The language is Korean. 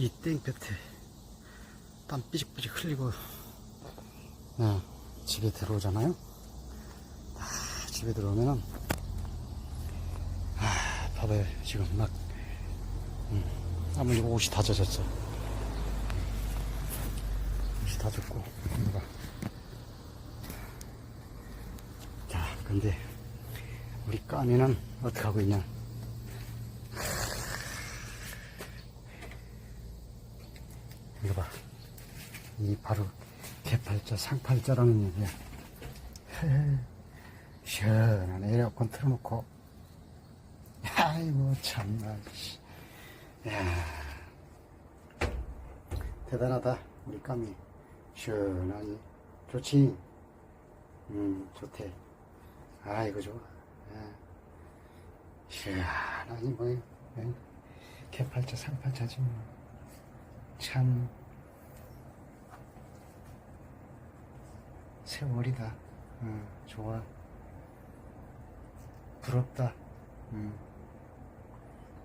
이 땡볕에 땀 삐직삐직 흘리고 네, 집에 들어오잖아요. 아, 집에 들어오면은 아, 봐봐요 지금 막 음, 아무리 옷이 다 젖었어. 옷이 다 젖고 봐. 자, 근데 우리 까미는 어떻게 하고 있냐? 이거 봐. 이 바로 개팔자, 상팔자라는 얘기야. 시원한 에어컨 틀어놓고. 아이고, 참나, 씨. 야 대단하다, 우리 까미. 시원하니. 좋지? 음, 좋대. 아이고, 좋아. 야. 시원하니, 뭐, 예. 개팔자, 상팔자지, 뭐. 참 세월이다. 응, 좋아. 부럽다. 응.